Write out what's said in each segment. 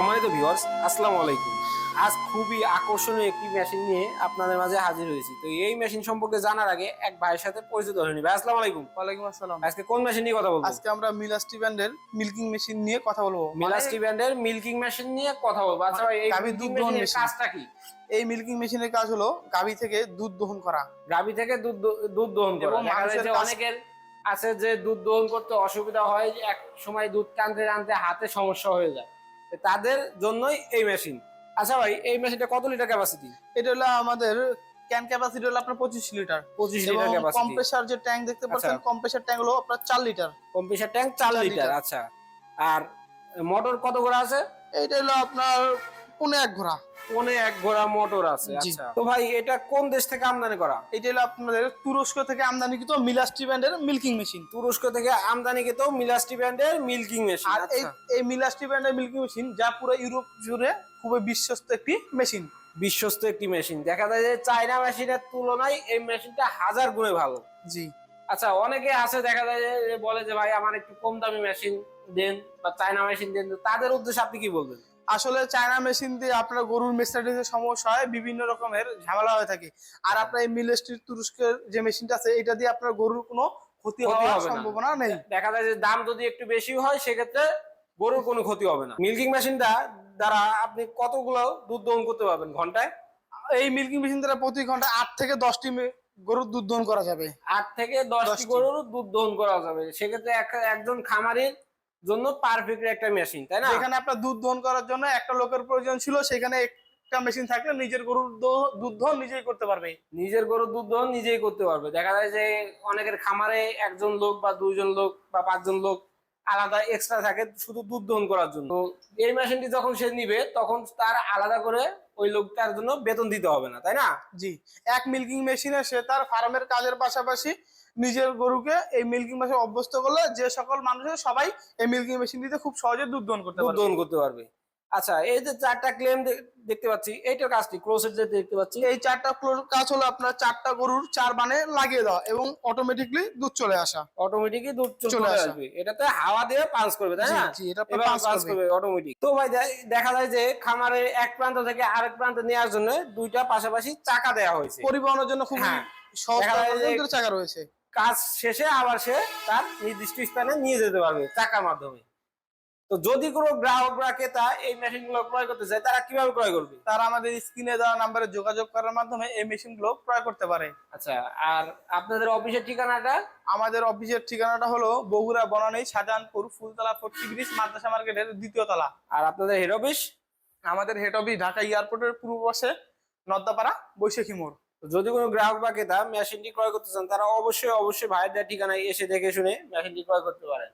Viewers আসসালামু আলাইকুম। আজ খুবই আকর্ষণীয় একটি মেশিন নিয়ে আপনাদের মাঝে হাজির হয়েছি। তো এই মেশিন সম্পর্কে জানার আগে এক ভাইয়ের সাথে পরিচিত হয়ে নিবে। আসসালামু আলাইকুম। ওয়ালাইকুম আসসালাম। আজকে কোন মেশিন নিয়ে কথা বলব? আজকে আমরা মিলাস্টি ব্র্যান্ডের মিল্কিং মেশিন নিয়ে কথা বলব। মিলাস্টি ব্র্যান্ডের মিল্কিং মেশিন নিয়ে কথা বলব। আচ্ছা ভাই এই মিল্কিং দুধ দহন কাজটা কি? এই মিল্কিং মেশিনের কাজ হলো গাভী থেকে দুধ দহন করা। গাভী থেকে দুধ দুধ দহন করা। মানুষের অনেকের আছে যে দুধ দহন করতে অসুবিধা হয় এক সময় দুধ টানতে টানতে হাতে সমস্যা হয়ে যায়। তাদের জন্যই এই মেশিন আচ্ছা ভাই এই মেশিনটা কত লিটার ক্যাপাসিটি এটা হলো আমাদের ক্যান ক্যাপাসিটি হলো আপনার পঁচিশ লিটার পঁচিশ লিটার ক্যাপাসিটি কম্প্রেসার যে ট্যাঙ্ক দেখতে পাচ্ছেন আচ্ছা। কম্প্রেসার ট্যাঙ্ক হলো আপনার চার লিটার কম্প্রেসার ট্যাঙ্ক চার লিটার। আচ্ছা। আর মোটর কত ঘোড়া আছে? এইটা হলো আপনার পনেরো এক ঘোড়া। পনে এক ঘোড়া মোটর আছে আচ্ছা। তো ভাই এটা কোন দেশ থেকে আমদানি করা? এটা হলো আপনাদের তুরস্ক থেকে আমদানিকৃত মিলাস্টি ব্র্যান্ডের মিল্কিং মেশিন। তুরস্ক থেকে আমদানিকৃত মিলাস্টি ব্র্যান্ডের মিল্কিং মেশিন আর এই এই মিলাস্টি ব্র্যান্ডের মিল্কিং মেশিন যা পুরো ইউরোপ জুড়ে খুবই বিশ্বস্ত একটি মেশিন। বিশ্বস্ত একটি মেশিন। দেখা যায় যে চায়না মেশিনের তুলনায় এই মেশিনটা হাজার গুণে ভালো। জি। আচ্ছা অনেকে আছে দেখা যায় যে যে বলে যে ভাই আমার একটু কম দামি মেশিন দেন বা চায়না মেশিন দেন। তাদের উদ্দেশ্যে আপনি কি বলবেন? আসলে চায়না মেশিন দিয়ে আপনার গরুর মেস্টাডিসের সমস্যা হয় বিভিন্ন রকমের ঝামেলা হয়ে থাকে। আর আপনার এই মিলেস্ট্রির তুরস্কের যে মেশিনটা আছে এটা দিয়ে আপনার গরুর কোনো ক্ষতি হওয়ার সম্ভাবনা নেই। দেখা যায় যে দাম যদি একটু বেশি হয় সেক্ষেত্রে গরুর কোনো ক্ষতি হবে না। মিল্কিং মেশিনটা দ্বারা আপনি কতগুলো দুধ দহন করতে পারবেন ঘন্টায়? এই মিল্কিং মেশিন দ্বারা প্রতি ঘণ্টা আট থেকে দশটি গরুর দুধ দহন করা যাবে। আট থেকে দশটি। গরুর দুধ দহন করা যাবে। সেক্ষেত্রে এক- একজন খামারির জন্য পারফেক্ট একটা মেশিন তাই না? এখানে আপনার দুধ দহন করার জন্য একটা লোকের প্রয়োজন ছিল সেখানে একটা মেশিন থাকলে নিজের গরুর দুধ দহন নিজেই করতে পারবে। নিজের গরুর দুধ দহন নিজেই করতে পারবে। দেখা যায় যে অনেকের খামারে একজন লোক বা দুইজন লোক বা পাঁচজন লোক আলাদা এক্সট্রা থাকে শুধু দুধ দহন করার জন্য। তো এই মেশিনটি যখন সে নিবে তখন তার আলাদা করে ওই লোকটার জন্য বেতন দিতে হবে না তাই না? জি এক মিল্কিং মেশিনে সে তার ফার্মের কাজের পাশাপাশি নিজের গরুকে এই মিল্কিং মেশিন অভ্যস্ত করলে যে সকল মানুষের সবাই এই মিল্কিং মেশিন দিতে খুব সহজে দুধ দহন করতে দুধ দহন করতে পারবে। আচ্ছা এই যে চারটা ক্লেম দেখতে পাচ্ছি এইটার কাজটি ক্রোসেট যে দেখতে পাচ্ছি। এই চারটা কাজ হলো আপনার চারটা গরুর চার বানে লাগিয়ে দেওয়া এবং অটোমেটিকলি দুধ চলে আসা। অটোমেটিকলি দুধ চলে আসবে। এটাতে হাওয়া দিয়ে পাঞ্চ করবে তাই না? এটা পাঞ্চ করবে। অটোমেটিক তো ভাই দেখা যায় যে খামারে এক প্রান্ত থেকে আরেক প্রান্তে নেওয়ার জন্য দুইটা পাশাপাশি চাকা দেওয়া হয়েছে। পরিবহনের জন্য খুব হ্যাঁ। সহজ চাকা রয়েছে। কাজ শেষে আবার সে তার নির্দিষ্ট স্থানে নিয়ে যেতে পারবে চাকার মাধ্যমে। তো যদি কোনো গ্রাহকরা ক্রেতা এই মেশিনগুলো ক্রয় করতে চায় তারা কীভাবে ক্রয় করবে? তারা আমাদের স্ক্রিনে দেওয়া নাম্বারে যোগাযোগ করার মাধ্যমে এই মেশিনগুলো ক্রয় করতে পারে। আচ্ছা আর আপনাদের অফিসের ঠিকানাটা? আমাদের অফিসের ঠিকানাটা হলো বগুড়া বনানী শাহজাহানপুর ফুলতলা ফোর্টি ব্রিজ মাদ্রাসা মার্কেটের দ্বিতীয় তলা। আর আপনাদের হেড অফিস আমাদের হেড অফিস ঢাকা এয়ারপোর্টের পূর্ব পাশে নদ্দাপাড়া বৈশাখী মোড়। যদি কোনো গ্রাহক বা ক্রেতা মেশিনটি ক্রয় করতে চান, তারা অবশ্যই অবশ্যই ভাইয়ের ঠিকানায় এসে দেখে শুনে মেশিনটি ক্রয় করতে পারেন।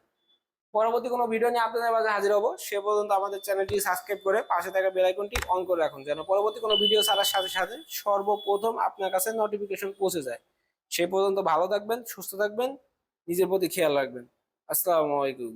পরবর্তী কোনো ভিডিও নিয়ে আপনাদের মাঝে হাজির হব। সে পর্যন্ত আমাদের চ্যানেলটি সাবস্ক্রাইব করে পাশে থাকা বেল আইকনটি অন করে রাখুন, যেন পরবর্তী কোনো ভিডিও ছাড়ার সাথে সাথে সর্বপ্রথম আপনার কাছে নোটিফিকেশন পৌঁছে যায়। সে পর্যন্ত ভালো থাকবেন, সুস্থ থাকবেন, নিজের প্রতি খেয়াল রাখবেন। আসসালামু আলাইকুম।